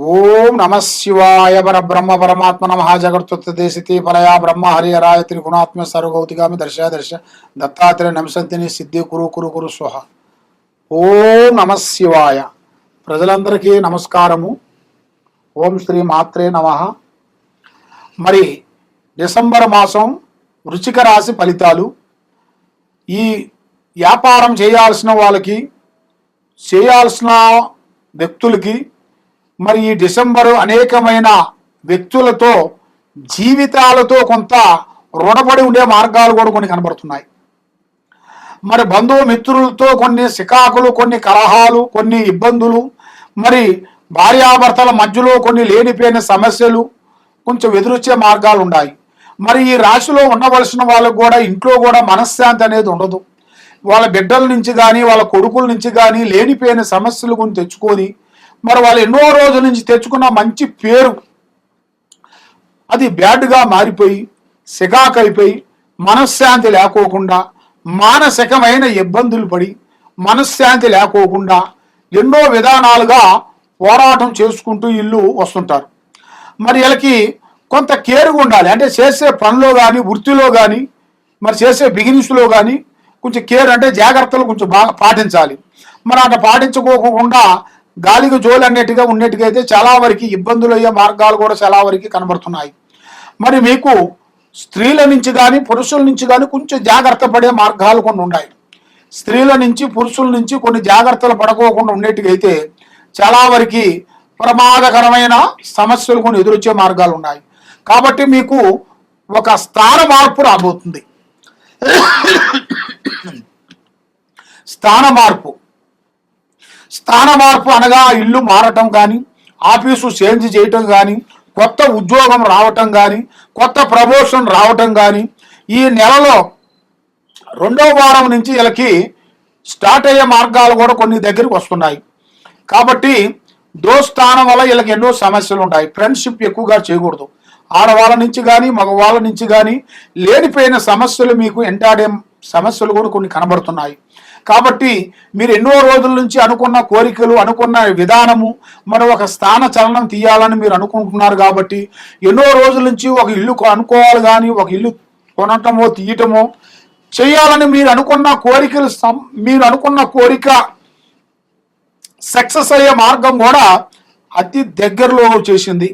ఓం నమ శివాయ పర బ్రహ్మ పరమాత్మ నమ జగత్తుదేశితి పరయా బ్రహ్మ హరిహరాయ త్రిగుణాత్మ సర్వగౌతిగామి దర్శ దర్శ దత్తాత్రేయ నమసంతిని సిద్ధి కురు కురు కురు స్వహ. ఓం నమ శివాయ. ప్రజలందరికీ నమస్కారము. ఓం శ్రీ మాత్రే నమ. మరి డిసెంబర్ మాసం వృచిక రాశి ఫలితాలు. ఈ వ్యాపారం చేయాల్సిన వాళ్ళకి చేయాల్సిన వ్యక్తులకి మరి ఈ డిసెంబరు అనేకమైన వ్యక్తులతో జీవితాలతో కొంత రుణపడి ఉండే మార్గాలు కూడా కొన్ని కనబడుతున్నాయి. మరి బంధువు మిత్రులతో కొన్ని సికాకులు కొన్ని కలహాలు కొన్ని ఇబ్బందులు మరి భార్యాభర్తల మధ్యలో కొన్ని లేనిపోయిన సమస్యలు కొంచెం ఎదురొచ్చే మార్గాలు ఉన్నాయి. మరి ఈ రాశిలో ఉండవలసిన వాళ్ళకు కూడా ఇంట్లో కూడా మనశ్శాంతి అనేది ఉండదు. వాళ్ళ బిడ్డల నుంచి కానీ వాళ్ళ కొడుకుల నుంచి కానీ లేనిపోయిన సమస్యలు కొన్ని తెచ్చుకొని మరి వాళ్ళు ఎన్నో రోజుల నుంచి తెచ్చుకున్న మంచి పేరు. అది బ్యాడ్గా మారిపోయి సిగాకైపోయి మనశ్శాంతి లేకోకుండా మానసికమైన ఇబ్బందులు పడి మనశ్శాంతి లేకోకుండా ఎన్నో విధానాలుగా పోరాటం చేసుకుంటూ ఇల్లు వస్తుంటారు. మరి వీళ్ళకి కొంత కేరుగా ఉండాలి. అంటే చేసే పనిలో కానీ వృత్తిలో కానీ మరి చేసే బిగినింగ్స్లో కానీ కొంచెం కేర్ అంటే జాగ్రత్తలు కొంచెం బాగా పాటించాలి. మరి అట్లా పాటించుకోకుండా గాలికి జోలు అన్నట్టుగా ఉన్నట్టుగా అయితే చాలా వరకు ఇబ్బందులు అయ్యే మార్గాలు కూడా చాలా వరకు కనబడుతున్నాయి. మరి మీకు స్త్రీల నుంచి కానీ పురుషుల నుంచి కానీ కొంచెం జాగ్రత్త పడే మార్గాలు కొన్ని ఉన్నాయి. స్త్రీల నుంచి పురుషుల నుంచి కొన్ని జాగ్రత్తలు పడుకోకుండా ఉండేట్టుకైతే చాలా వరకు ప్రమాదకరమైన సమస్యలు కొన్ని ఎదురొచ్చే మార్గాలు ఉన్నాయి. కాబట్టి మీకు ఒక స్థాన మార్పు రాబోతుంది. స్థాన మార్పు. స్థాన మార్పు అనగా ఇల్లు మారటం కానీ ఆఫీసు చేంజ్ చేయటం కానీ కొత్త ఉద్యోగం రావటం కానీ కొత్త ప్రమోషన్ రావటం కానీ ఈ నెలలో రెండవ వారం నుంచి వీళ్ళకి స్టార్ట్ అయ్యే మార్గాలు కూడా కొన్ని దగ్గరికి వస్తున్నాయి. కాబట్టి దోస్థానం వల్ల వీళ్ళకి ఎన్నో సమస్యలు ఉంటాయి. ఫ్రెండ్షిప్ ఎక్కువగా చేయకూడదు. ఆడవాళ్ళ నుంచి కానీ మగవాళ్ళ నుంచి కానీ లేనిపోయిన సమస్యలు మీకు ఎంటాడే సమస్యలు కూడా కొన్ని కనబడుతున్నాయి. కాబట్టి మీరు ఎన్నో రోజుల నుంచి అనుకున్న కోరికలు అనుకున్న విధానము మరి ఒక స్థాన చలనం తీయాలని మీరు అనుకుంటున్నారు కాబట్టి ఎన్నో రోజుల నుంచి ఒక ఇల్లు అనుకోవాలి కానీ ఒక ఇల్లు కొనటమో తీయటమో చేయాలని మీరు అనుకున్న కోరికలు మీరు అనుకున్న కోరిక సక్సెస్ అయ్యే మార్గం కూడా అతి దగ్గరలో చేసింది.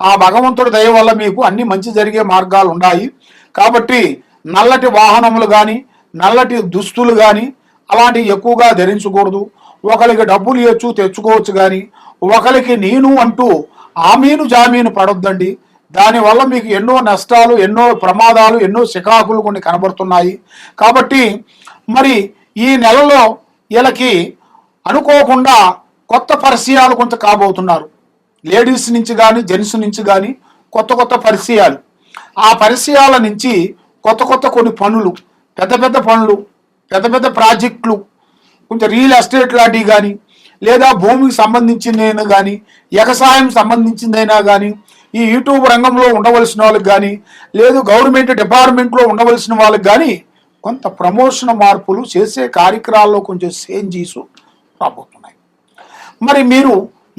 ఆ భగవంతుడి దయ వల్ల మీకు అన్ని మంచి జరిగే మార్గాలు ఉన్నాయి. కాబట్టి నల్లటి వాహనములు కానీ నల్లటి దుస్తులు కానీ అలాంటివి ఎక్కువగా ధరించకూడదు. ఒకరికి డబ్బులు ఇవ్వచ్చు తెచ్చుకోవచ్చు కానీ ఒకరికి నేను అంటూ ఆమీను జామీను పడొద్దండి. దానివల్ల మీకు ఎన్నో నష్టాలు ఎన్నో ప్రమాదాలు ఎన్నో శికాకులు కొన్ని కనబడుతున్నాయి. కాబట్టి మరి ఈ నెలలో వీళ్ళకి అనుకోకుండా కొత్త పరిచయాలు కొంత కాబోతున్నారు. లేడీస్ నుంచి కానీ జెంట్స్ నుంచి కానీ కొత్త కొత్త పరిచయాలు. ఆ పరిచయాల నుంచి కొత్త కొత్త కొన్ని పనులు పెద్ద పెద్ద పనులు పెద్ద పెద్ద ప్రాజెక్టులు కొంచెం రియల్ ఎస్టేట్ లాంటివి కానీ లేదా భూమికి సంబంధించిందైనా కానీ వ్యవసాయం సంబంధించిందైనా కానీ ఈ యూట్యూబ్ రంగంలో ఉండవలసిన వాళ్ళకి కానీ లేదు గవర్నమెంట్ డిపార్ట్మెంట్లో ఉండవలసిన వాళ్ళకి కానీ కొంత ప్రమోషన్ మార్పులు చేసే కార్యక్రమాల్లో కొంచెం చేంజీస్ రాబోతున్నాయి. మరి మీరు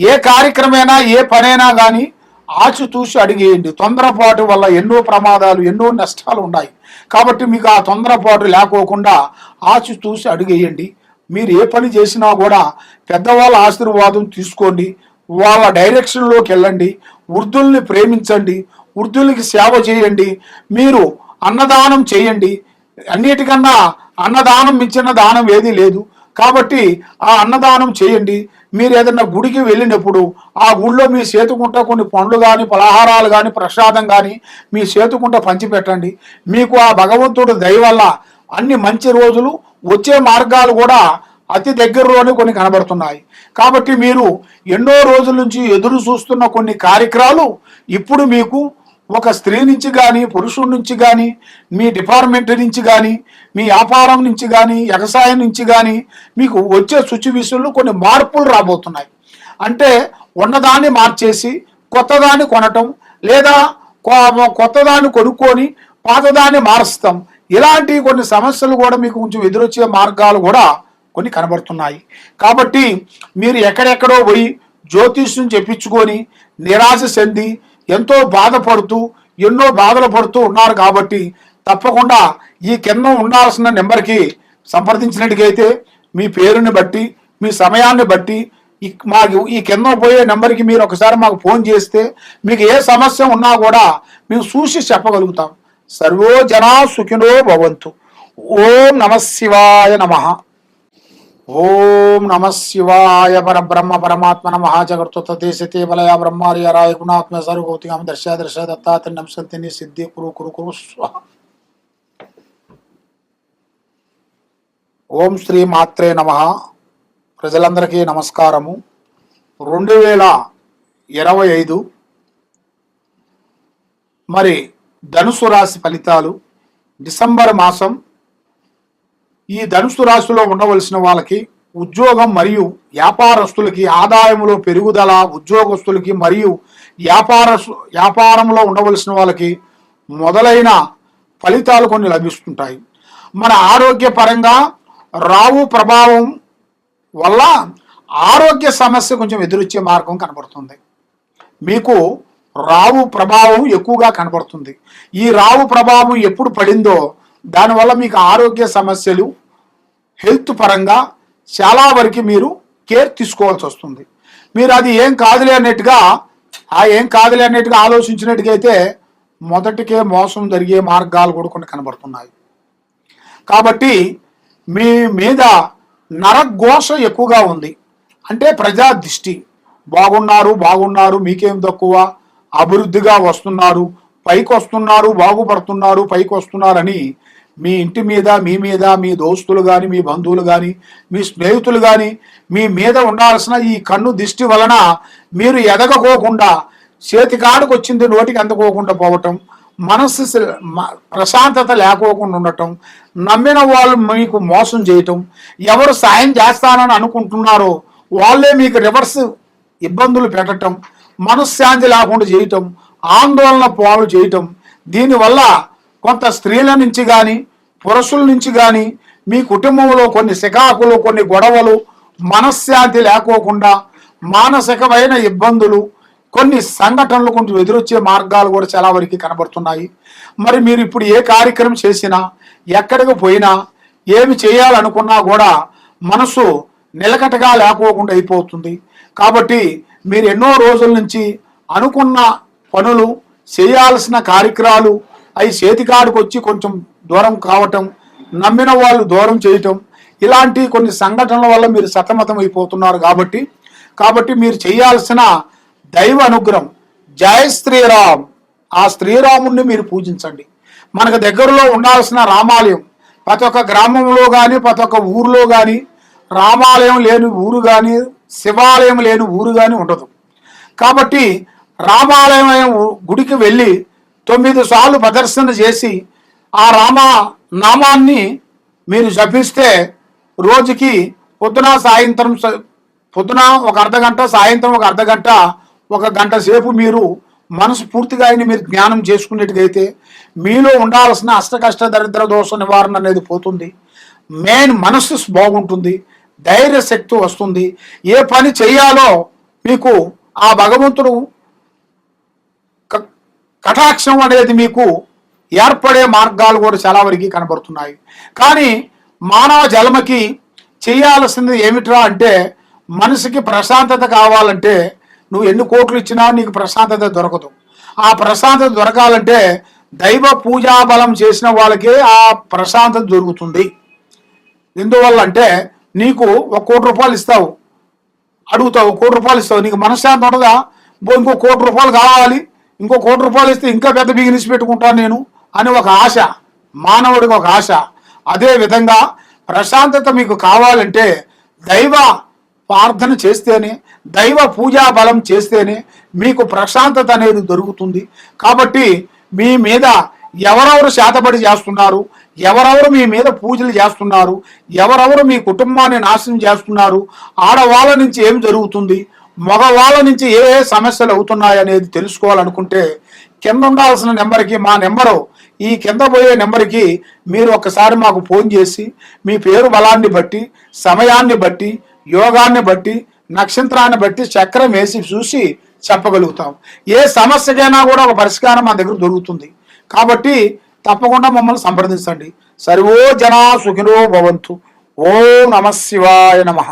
ఏ కార్యక్రమైనా ఏ పనైనా కానీ ఆచితూసి అడిగేయండి. తొందరపాటు వల్ల ఎన్నో ప్రమాదాలు ఎన్నో నష్టాలు ఉన్నాయి. కాబట్టి మీకు ఆ తొందరపాటు లేకోకుండా ఆచితూసి అడిగేయండి. మీరు ఏ పని చేసినా కూడా పెద్దవాళ్ళ ఆశీర్వాదం తీసుకోండి. వాళ్ళ డైరెక్షన్లోకి వెళ్ళండి. వృద్ధుల్ని ప్రేమించండి. వృద్ధులకి సేవ చేయండి. మీరు అన్నదానం చేయండి. అన్నిటికన్నా అన్నదానం మించిన దానం ఏదీ లేదు. కాబట్టి ఆ అన్నదానం చేయండి. మీరు ఏదైనా గుడికి వెళ్ళినప్పుడు ఆ గుడిలో మీ చేతుకుంట కొన్ని పండ్లు కానీ పలహారాలు కానీ ప్రసాదం కానీ మీ చేతుకుంట పంచిపెట్టండి. మీకు ఆ భగవంతుడు దయ వల్ల అన్ని మంచి రోజులు వచ్చే మార్గాలు కూడా అతి దగ్గరలోనే కొన్ని కనబడుతున్నాయి. కాబట్టి మీరు ఎన్నో రోజుల నుంచి ఎదురు చూస్తున్న కొన్ని కార్యక్రమాలు ఇప్పుడు మీకు ఒక స్త్రీ నుంచి కానీ పురుషుడి నుంచి కానీ మీ డిపార్ట్మెంట్ నుంచి కానీ మీ వ్యాపారం నుంచి కానీ వ్యవసాయం నుంచి కానీ మీకు వచ్చే సిచ్యువేషన్లు కొన్ని మార్పులు రాబోతున్నాయి. అంటే ఉన్నదాన్ని మార్చేసి కొత్తదాన్ని కొనటం లేదా కొత్తదాన్ని కొనుక్కొని పాతదాన్ని మారుస్తాం. ఇలాంటి కొన్ని సమస్యలు కూడా మీకు కొంచెం ఎదురొచ్చే మార్గాలు కూడా కొన్ని కనబడుతున్నాయి. కాబట్టి మీరు ఎక్కడెక్కడో పోయి జ్యోతిష్యం చెప్పించుకొని నిరాశ చెంది ఎంతో బాధపడుతూ ఎన్నో బాధలు పడుతూ ఉన్నారు కాబట్టి తప్పకుండా ఈ కింద ఉండాల్సిన నెంబర్కి సంప్రదించినట్టుకైతే మీ పేరుని బట్టి మీ సమయాన్ని బట్టి మాకు ఈ కింద పోయే నెంబర్కి మీరు ఒకసారి మాకు ఫోన్ చేస్తే మీకు ఏ సమస్య ఉన్నా కూడా మేము చూసి చెప్పగలుగుతాం. సర్వో జనా సుఖినో భవంతు. ఓం నమ శివాయ నమ. ఓం నమ శివాయ పరబ్రహ్మ పరమాత్మ నమ జగత్త దేశతే బలయ బ్రహ్మార్య రాయ గుణాత్మ సర్వభౌతికం దర్శ దర్శ దత్తాత్రి నంశంతిని సిద్ధి కురు కురు కురు స్వ ఓం శ్రీ మాత్రే నమ. ప్రజలందరికీ నమస్కారము. రెండు వేల ఇరవై ఐదు మరి ధనుసు రాశి ఫలితాలు డిసెంబర్ మాసం ఈ ధనుసు రాశిలో ఉండవలసిన వాళ్ళకి ఉద్యోగం మరియు వ్యాపారస్తులకి ఆదాయంలో పెరుగుదల ఉద్యోగస్తులకి మరియు వ్యాపార వ్యాపారంలో ఉండవలసిన వాళ్ళకి మొదలైన ఫలితాలు కొన్ని లభిస్తుంటాయి. మన ఆరోగ్యపరంగా రావు ప్రభావం వల్ల ఆరోగ్య సమస్య కొంచెం ఎదురొచ్చే మార్గం కనబడుతుంది. మీకు రావు ప్రభావం ఎక్కువగా కనబడుతుంది. ఈ రావు ప్రభావం ఎప్పుడు పడిందో దానివల్ల మీకు ఆరోగ్య సమస్యలు హెల్త్ పరంగా చాలా వరకు మీరు కేర్ తీసుకోవాల్సి వస్తుంది. మీరు అది ఏం కాదులే అన్నట్టుగా ఆ ఏం కాదులే అన్నట్టుగా ఆలోచించినట్టుగైతే అయితే మొదటికే మోసం జరిగే మార్గాలు కూడా కొన్ని కనబడుతున్నాయి. కాబట్టి మీ మీద నరఘోష ఎక్కువగా ఉంది. అంటే ప్రజా దృష్టి. బాగున్నారు బాగున్నారు మీకేం తక్కువ? అభివృద్ధిగా వస్తున్నారు పైకి వస్తున్నారు బాగుపడుతున్నారు పైకి వస్తున్నారని మీ ఇంటి మీద మీ మీద మీ దోస్తులు కానీ మీ బంధువులు కానీ మీ స్నేహితులు కానీ మీ మీద ఉండాల్సిన ఈ కన్ను దిష్టి వలన మీరు ఎదగకోకుండా చేతికాడికి వచ్చింది నోటికి అందుకోకుండా పోవటం మనస్సు ప్రశాంతత లేకోకుండా ఉండటం నమ్మిన వాళ్ళు మీకు మోసం చేయటం ఎవరు సాయం చేస్తానని అనుకుంటున్నారో వాళ్ళే మీకు రివర్స్ ఇబ్బందులు పెట్టటం మనశ్శాంతి లేకుండా చేయటం ఆందోళన పాలు చేయటం దీనివల్ల కొంత స్త్రీల నుంచి కానీ పురుషుల నుంచి కానీ మీ కుటుంబంలో కొన్ని శికాకులు కొన్ని గొడవలు మనశ్శాంతి లేకోకుండా మానసికమైన ఇబ్బందులు కొన్ని సంఘటనలు కొంచెం ఎదురొచ్చే మార్గాలు కూడా చాలా వరకు కనబడుతున్నాయి. మరి మీరు ఇప్పుడు ఏ కార్యక్రమం చేసినా ఎక్కడికి పోయినా ఏమి చేయాలనుకున్నా కూడా మనసు నిలకటగా లేకోకుండా అయిపోతుంది. కాబట్టి మీరు ఎన్నో రోజుల నుంచి అనుకున్న పనులు చేయాల్సిన కార్యక్రమాలు అవి చేతికాడికి వచ్చి కొంచెం దూరం కావటం నమ్మిన వాళ్ళు దూరం చేయటం ఇలాంటి కొన్ని సంఘటనల వల్ల మీరు సతమతం అయిపోతున్నారు కాబట్టి కాబట్టి మీరు చేయాల్సిన దైవ అనుగ్రహం జయ శ్రీరామ్. ఆ శ్రీరాముణ్ణి మీరు పూజించండి. మనకు దగ్గరలో ఉండాల్సిన రామాలయం ప్రతి ఒక్క గ్రామంలో కానీ ప్రతి ఒక్క ఊరిలో కానీ రామాలయం లేని ఊరు కానీ శివాలయం లేని ఊరు కానీ ఉండదు. కాబట్టి రామాలయం గుడికి వెళ్ళి తొమ్మిది సార్లు ప్రదర్శన చేసి ఆ రామ నామాన్ని మీరు జపిస్తే రోజుకి పొద్దున సాయంత్రం స- పొద్దున ఒక అర్ధ గంట సాయంత్రం ఒక అర్ధ గంట ఒక గంట సేపు మీరు మనసు పూర్తిగా ఆయన మీరు జ్ఞానం చేసుకునేట్టుగైతే మీలో ఉండాల్సిన అష్టకష్ట దరిద్ర దోష నివారణ అనేది పోతుంది. మెయిన్ మనస్సు బాగుంటుంది. ధైర్య శక్తి వస్తుంది. ఏ పని చేయాలో మీకు ఆ భగవంతుడు కటాక్షం అనేది మీకు ఏర్పడే మార్గాలు కూడా చాలా వరకు కనబడుతున్నాయి. కానీ మానవ జన్మకి చేయాల్సింది ఏమిట్రా అంటే మనసుకి ప్రశాంతత కావాలంటే నువ్వు ఎన్ని కోట్లు ఇచ్చినా నీకు ప్రశాంతత దొరకదు. ఆ ప్రశాంతత దొరకాలంటే దైవ పూజాబలం చేసిన వాళ్ళకే ఆ ప్రశాంతత దొరుకుతుంది. ఎందువల్ల అంటే నీకు ఒక కోటి రూపాయలు ఇస్తావు. అడుగుతావు కోటి రూపాయలు ఇస్తావు. నీకు మనశ్శాంతి ఉండదా ఇంకో కోటి రూపాయలు కావాలి. ఇంకో కోటి రూపాయలు ఇస్తే ఇంకా పెద్ద బిజినెస్ పెట్టుకుంటాను నేను అని ఒక ఆశ మానవుడికి ఒక ఆశ. అదే విధంగా ప్రశాంతత మీకు కావాలంటే దైవ ప్రార్థన చేస్తేనే దైవ పూజా బలం చేస్తేనే మీకు ప్రశాంతత అనేది దొరుకుతుంది. కాబట్టి మీ మీద ఎవరెవరు శాతపడి చేస్తున్నారు ఎవరెవరు మీ మీద పూజలు చేస్తున్నారు ఎవరెవరు మీ కుటుంబాన్ని నాశనం చేస్తున్నారు ఆడవాళ్ళ నుంచి ఏం జరుగుతుంది మగవాళ్ళ నుంచి ఏ ఏ సమస్యలు అవుతున్నాయి అనేది తెలుసుకోవాలనుకుంటే కింద ఉండాల్సిన నెంబర్కి మా నెంబరు. ఈ కింద పోయే నెంబర్కి మీరు ఒకసారి మాకు ఫోన్ చేసి మీ పేరు బలాన్ని బట్టి సమయాన్ని బట్టి యోగాన్ని బట్టి నక్షత్రాన్ని బట్టి చక్రం వేసి చూసి చెప్పగలుగుతాం. ఏ సమస్యకైనా కూడా ఒక పరిష్కారం మా దగ్గర దొరుకుతుంది. కాబట్టి తప్పకుండా మమ్మల్ని సంప్రదించండి. సర్వో జనా సుఖినో భవంతు. ఓం నమ శివాయ నమః.